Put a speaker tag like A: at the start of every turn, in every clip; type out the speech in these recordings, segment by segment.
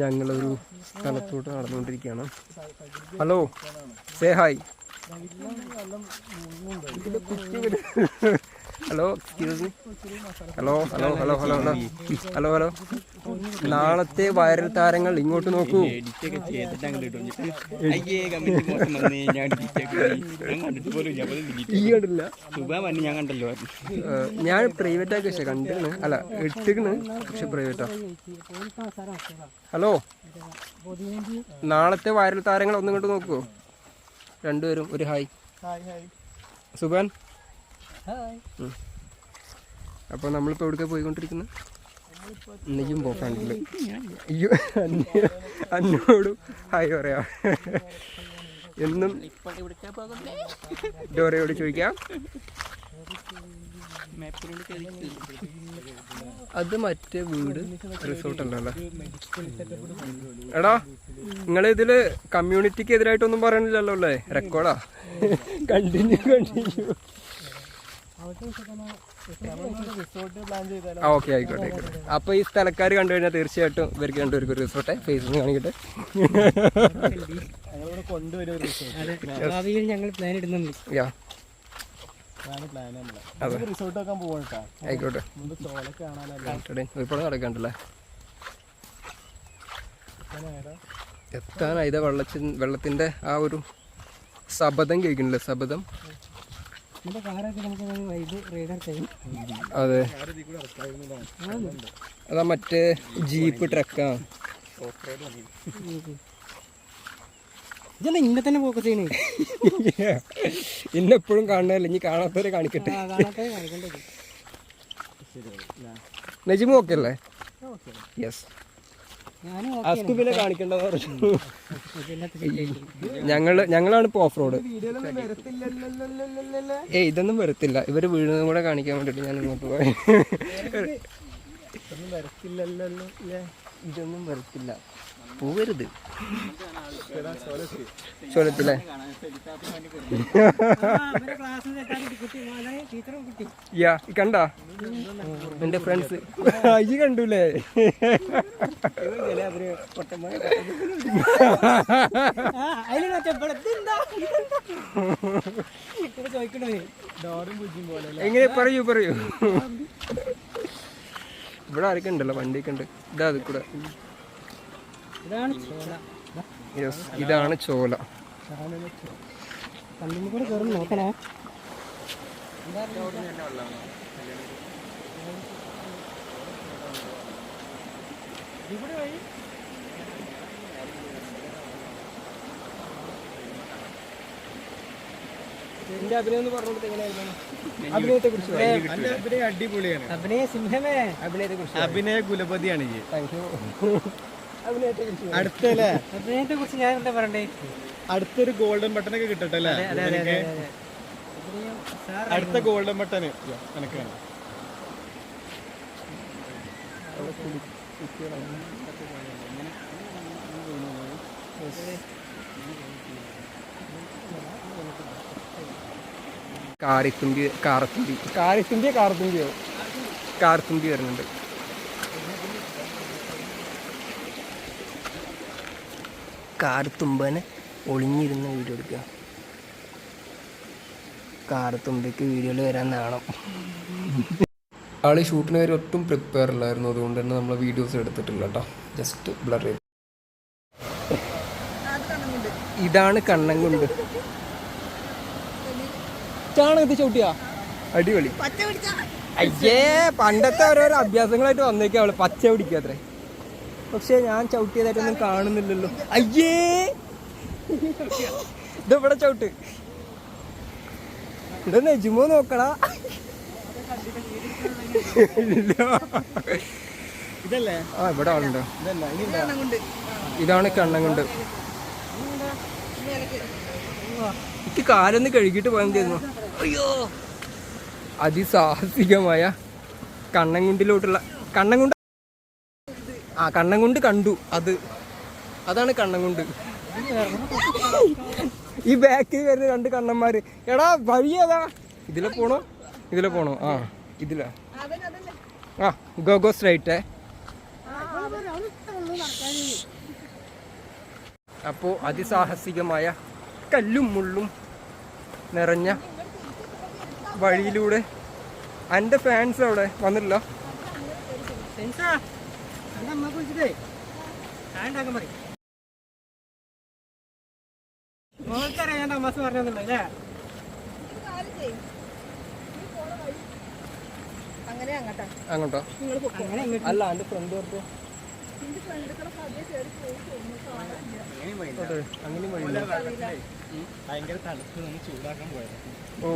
A: ഞങ്ങളൊരു സ്ഥലത്തോട്ട് നടന്നുകൊണ്ടിരിക്കുകയാണ്. Hello say hi hello excuse me hello hello hello hello hello hello hello നാളത്തെ viral താരങ്ങൾ ഇങ്ങോട്ട് നോക്കൂ.
B: ഞാൻ
A: പ്രൈവറ്റ് ആക്കി പക്ഷെ കണ്ടിരുന്നു അല്ല ഇട്ടിക്കണ് പക്ഷെ പ്രൈവറ്റാ ഹലോ നാളത്തെ വൈറൽ താരങ്ങൾ ഒന്നും ഇങ്ങോട്ട് നോക്കുവോ രണ്ടുപേരും ഒരു ഹായ് സുബാൻ ഉം. അപ്പൊ നമ്മളിപ്പോ എവിടെ പോയിക്കൊണ്ടിരിക്കുന്നത് ഇന്നേക്കും പോക്കാണ്ടില്ല അയ്യോ അന്ന- അന്നോടും ഹായ് പറയാ. എന്നും ഡോറയോട് ചോദിക്കാം. അത് മറ്റേ വീട് റിസോർട്ട് അല്ലല്ലോ എടാ നിങ്ങൾ ഇതിൽ കമ്മ്യൂണിറ്റിക്ക് എതിരായിട്ടൊന്നും പറയണില്ലല്ലോ അല്ലേ റെക്കോർഡാ കണ്ടിന്യൂ കണ്ടിന്യൂ ഓക്കെ ആയിക്കോട്ടെ ആയിക്കോട്ടെ. അപ്പൊ ഈ സ്ഥലക്കാർ കണ്ടു കഴിഞ്ഞാൽ തീർച്ചയായിട്ടും ഇവർക്ക് കണ്ടുവരും ഒരു റിസോർട്ടെ ഫേസ്ബുക്ക് കാണിക്കട്ടെ ആയിക്കോട്ടെ. ഒരുപാട് നടക്കണ്ടല്ലേ? ഇതാ വെള്ളത്തിന്റെ ആ ഒരു ശബദം കേൾക്കണില്ലേ ശബദം. അതെ. അതാ മറ്റേ ജീപ്പ് ട്രക്കാ.
C: ഇന്നെ തന്നെ ഫോക്കസ് ചെയ്യണേ?
A: ഇന്നെപ്പോഴും കാണണല്ലേ ഇനി കാണാത്തവരെ കാണിക്കട്ടെ. നജിമു ഓക്കെ അല്ലേ? യെസ് ഞങ്ങൾ ഞങ്ങളാണ് ഇപ്പൊ ഓഫ് റോഡ് ഏ ഇതൊന്നും വരത്തില്ല. ഇവർ വീഴുന്നതും കൂടെ കാണിക്കാൻ വേണ്ടിട്ട് ഞാൻ ഇങ്ങോട്ട് പോയി. ഇതൊന്നും വരത്തില്ല. പോവരുത്. ചോലത്തില്ലേ യാ കണ്ടാ? എന്റെ ഫ്രണ്ട്സ്. ഈ കണ്ടൂലേ. എങ്ങനെ പറയൂ പറയൂ. ഇവിടെ ആരൊക്കെ ഉണ്ടല്ലോ? വണ്ടിയൊക്കെ ഉണ്ട്. ഇതാ അത് കൂടെ.
C: ഇതാണ് ചോല.
A: യെസ് ഇതാണ് ചോല.
C: കണ്ണിന് കൂടെ കയറി നോക്കണേ.
A: എന്റെ അഭിനയം എന്ന് പറഞ്ഞിട്ട് എങ്ങനെയായിരുന്നു? അഭിനയത്തെ കുറിച്ച്
D: അഭിനയം അടിപൊളിയാണ്.
C: അഭിനയ സിംഹമേ.
A: അഭിനയത്തെ കുറിച്ച്
D: അഭിനയ കുലപതിയാണ്
A: താങ്ക് യു
D: അടുത്തല്ലേ?
C: അഭിനയത്തെ കുറിച്ച് ഞാൻ എന്താ പറയണ്ടേ?
D: അടുത്തൊരു ഗോൾഡൻ ബട്ടൺ ഒക്കെ കിട്ടട്ടെ അല്ലേ? അടുത്ത ഗോൾഡൻ ബട്ടൺ എനിക്ക്
A: കാറിത്തുമ്പി കാറത്തുമ്പി കാറിത്തുമ്പിയോ കാറത്തുമ്പിയോ കാർത്തുമ്പി വരുന്നുണ്ട്. കാർത്തുമ്പനെ ഒളിഞ്ഞിരുന്ന് വീഡിയോ എടുക്കുക. കാർത്തുമ്പിക്ക് വീഡിയോയിൽ വരാൻ നാണം. ആൾ ഷൂട്ടിന് കാര്യം ഒട്ടും പ്രിപ്പയർ അല്ലായിരുന്നു അതുകൊണ്ട് തന്നെ നമ്മൾ വീഡിയോസ് എടുത്തിട്ടില്ല കേട്ടോ ജസ്റ്റ് ബ്ലർ ചെയ്തു. ഇതാണ് കണ്ണൻ കൊണ്ട് ചാണകത്ത് ചവിട്ടിയാ? അടിപൊളി. അയ്യേ പണ്ടത്തെ ഓരോരോ അഭ്യാസങ്ങളായിട്ട് വന്നേക്കാ അവൾ. പച്ച പിടിക്കാത്രേ. പക്ഷെ ഞാൻ ചവിട്ടിയതായിട്ടൊന്നും കാണുന്നില്ലല്ലോ. അയ്യേ! ഇത് ഇവിടെ ചവിട്ട്. ഇവിടെ നെജുമോ നോക്കടാ.
D: ഇതല്ലേ?
A: ആ ഇവിടെ ആളുണ്ടോ ഇതാണ് കണ്ണം കൊണ്ട് എനിക്ക് കാലൊന്ന് കഴുകിയിട്ട് പോയാൽ തരുന്നു അയ്യോ! അതിസാഹസികമായ കണ്ണൻകുണ്ടിലോട്ടുള്ള കണ്ണൻകുണ്ട് ആ കണ്ണൻകുണ്ട് കണ്ടു അത്. അതാണ് കണ്ണൻകുണ്ട് ഈ ബാക്കിൽ വരുന്ന രണ്ട് കണ്ണന്മാര്. എടാ വഴി ഏതാ? ഇതിലെ പോണോ? ഇതിലെ പോണോ? ആ ഇതില. ആ ഗോ ഗോ അപ്പോൾ അതിസാഹസികമായ കല്ലും മുള്ളും നിറഞ്ഞ വഴിയിലൂടെ. എന്റെ ഫാൻസ് അവിടെ വന്നില്ല
C: സെൻസാ എന്റെ അമ്മ കുളിച്ചിട്ടേ. ചായ ഉണ്ടാക്കാൻ പറയും. മോൾക്കറിയാം ഞാൻ അമ്മസ് പറഞ്ഞിട്ടുണ്ടോ അല്ലേ?
E: അങ്ങനെ അങ്ങട്ടാ.
A: അങ്ങോട്ടോ? അല്ല എന്റെ ഫ്രണ്ട്
E: പറഞ്ഞു
A: അങ്ങനെ
D: ഭയങ്കര തണുപ്പ് നമ്മൾ ചൂടാക്കാൻ പോയത്.
A: ഓ.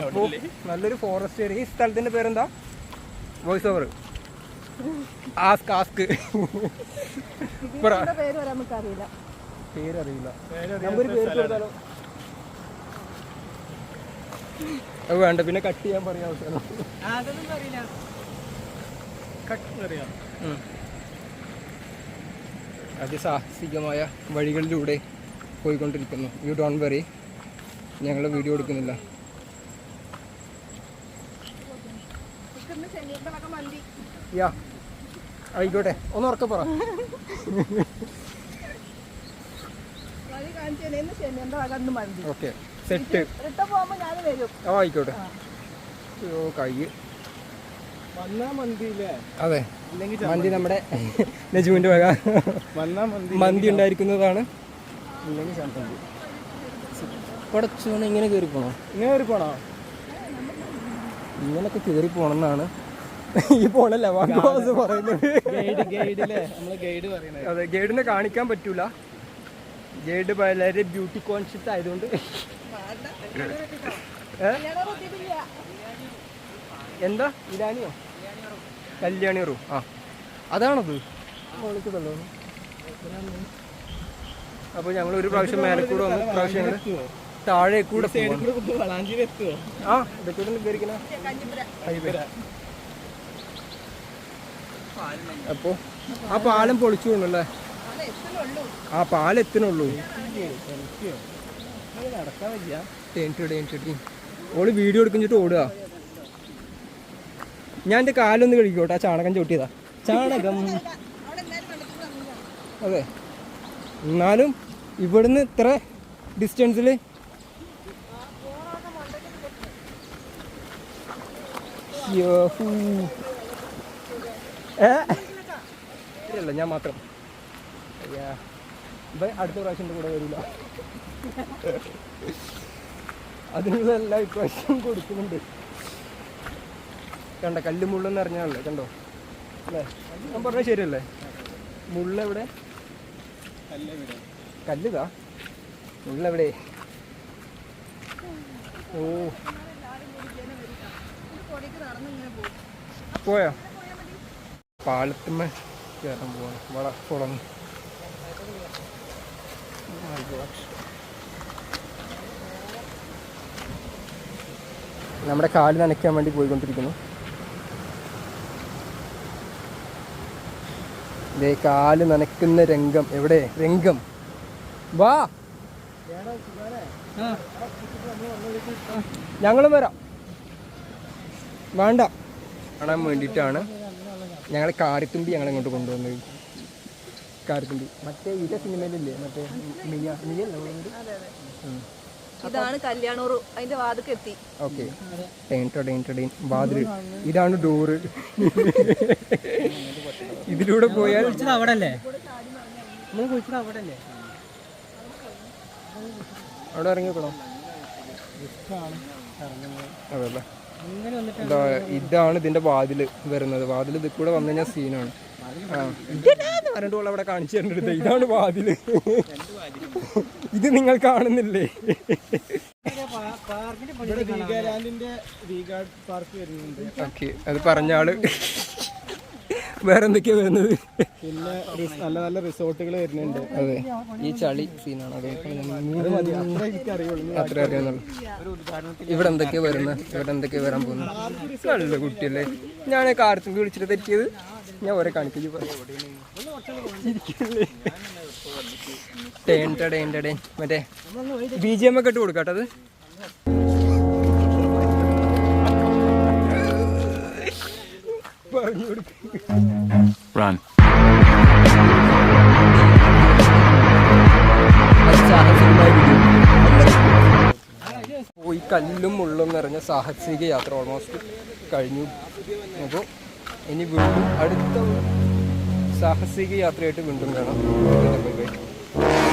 A: അപ്പോൾ നല്ലൊരു ഫോറസ്റ്റ് ഏരിയ ഈ സ്ഥലത്തിന്റെ പേരെന്താ? വോയിസ് ഓവർ ആസ്ക് ആസ്ക് പേരറിയില്ല. അത് വേണ്ട പിന്നെ കട്ട് ചെയ്യാൻ പറയാം അവസാനം
C: അറിയില്ല
D: കട്ട് അറിയാം
A: ഉം. അതിസാഹസികമായ വഴികളിലൂടെ പോയിക്കൊണ്ടിരിക്കുന്നു. യു ഡോണ്ട് വെറി ഞങ്ങൾ വീഡിയോ എടുക്കുന്നില്ല. യാ ആയിക്കോട്ടെ. ഒന്ന് ഉറക്ക പറ. Okay set. ആ ആയിക്കോട്ടെ. ഓ കൈ അതെ മന്തി നമ്മുടെ നജുവിന്റെ വക.
D: മന്തി
A: ഉണ്ടായിരിക്കുന്നതാണ്. ഇല്ലെങ്കിൽ പടച്ചോനെ ഇങ്ങനെ കയറി പോണോ
D: ഇങ്ങനെ കയറി പോണോ
A: ഇങ്ങനൊക്കെ കയറി പോണെന്നാണ് ഈ പോണല്ല വാഗ്വാസ് പറയുന്നത്. അതെ ഗൈഡിനെ കാണിക്കാൻ പറ്റൂല. ഗൈഡ് വളരെ ബ്യൂട്ടി കോൺഷ്യസ് ആയതുകൊണ്ട്. എന്താ? ഇരാനിയോ കല്യാണി റൂ. ആ. അതാണത്. അപ്പൊ അപ്പോൾ ഞങ്ങൾ ഒരു പ്രാവശ്യം മേലെ കൂടെ വന്നു പ്രാവശ്യം ഞങ്ങൾ താഴെ കൂടെ
D: എത്തുവോ?
A: ആ ഇതൊക്കെ കൂടെ കയറിക്കണ അപ്പോൾ ആ പാലം പൊളിച്ചു കൊണ്ടല്ലേ ആ പാലം എത്തിനുള്ളൂ ഓൾ വീഡിയോ എടുക്കുന്നിട്ട് ഓടുക. ഞാൻ എന്റെ കാലൊന്ന് കഴിക്കോട്ടെ ആ ചാണകം ചവിട്ടിയതാ. ചാണകം. അതെ. എന്നാലും ഇവിടുന്ന് ഇത്ര ഡിസ്റ്റൻസിൽ ഇല്ല ഞാൻ മാത്രം. അടുത്ത പ്രാവശ്യം കൂടെ വരില്ല. അതിനുള്ള എല്ലാ ഇപ്രാവശ്യം കൊടുക്കുന്നുണ്ട്. കണ്ട കല്ല് മുള്ളെന്ന് അറിഞ്ഞാണല്ലേ കണ്ടോ? അല്ലേ? ഞാൻ പറഞ്ഞത് ശരിയല്ലേ? മുള്ളെവിടെ കല്ലുതാ മുള്ളെവിടെ ഓ
E: കൊടിക്ക് നടന്ന് ഇങ്ങനെ പോകും
A: പോയോ? പാലത്തുമ്മ കയറാൻ പോവാണ് വള കുളം നമ്മുടെ കാൽ നനയ്ക്കാൻ വേണ്ടി പോയിക്കൊണ്ടിരിക്കുന്നു. ഇതേ കാൽ നനയ്ക്കുന്ന രംഗം. എവിടെ? രംഗം. വാ. ഞങ്ങളും വരാം. വേണ്ട. കാണാൻ വേണ്ടിയിട്ടാണ് ഞങ്ങൾ കാരിത്തുമ്പി ഞങ്ങൾ ഇങ്ങോട്ട് കൊണ്ടുവന്നത്. കാരിത്തുമ്പി. മറ്റേ ഇത സിനിമയിലില്ലേ? മറ്റേ മിയ
E: ഇതാണ് കല്യാണൂറ് അതിന്റെ വാതിക്ക് എത്തി.
A: ഓക്കെ. വാതിൽ ഇതാണ് ഡോറ്. ഇതിലൂടെ പോയാൽ
C: അവിടെ അല്ലേ അവിടെ അല്ലേ
A: അവിടെ ഇറങ്ങിക്കണോ
C: വന്നിട്ട്
A: ഇതാ ഇതാണ് ഇതിന്റെ വാതിൽ വരുന്നത്. വാതിൽ ഇതിൽ കൂടെ വന്നു കഴിഞ്ഞാൽ സീനാണ്. പറഞ്ഞിട്ട് അവിടെ കാണിച്ചു തരേണ്ടത് ഇതാണ് വാതിൽ. ഇത് നിങ്ങൾ കാണുന്നില്ലേ?
C: പാർക്കിന്റെ
D: ഇവിടെ വീഗാലാൻഡിന്റെ വീഗാർഡ് പാർക്ക് വരുന്നുണ്ട്.
A: ഓക്കെ അത് പറഞ്ഞ ആൾ. വേറെ എന്തൊക്കെയാ വരുന്നത്?
D: പിന്നെ നല്ല നല്ല റിസോർട്ടുകൾ വരുന്നുണ്ട്.
A: അതെ. ഈ ചളി സീനാണ് അത്.
D: അത്ര
A: അറിയാന്നുള്ളു. ഇവിടെ എന്തൊക്കെയാ വരുന്നത്? ഇവിടെ എന്തൊക്കെയാ വരാൻ പോകുന്നത്? നല്ല കുട്ടിയല്ലേ. ഞാൻ കാർത്തുമ്പി വിളിച്ചിട്ട് തെറ്റിയത്. ഞാൻ ഓരോ കാണിച്ചു ടേൻ ടേൻ ടേൻ മറ്റേ ബി ജി എം ഒക്കെ ഇട്ട് കൊടുക്കാട്ടത് പറഞ്ഞു. പോയി കല്ലും മുള്ളും നിറഞ്ഞ സാഹസിക യാത്ര ഓൾമോസ്റ്റ് കഴിഞ്ഞു അപ്പോൾ ഇനി വീണ്ടും അടുത്ത സാഹസിക യാത്രയായിട്ട് വീണ്ടും കാണാം ബൈ ബൈ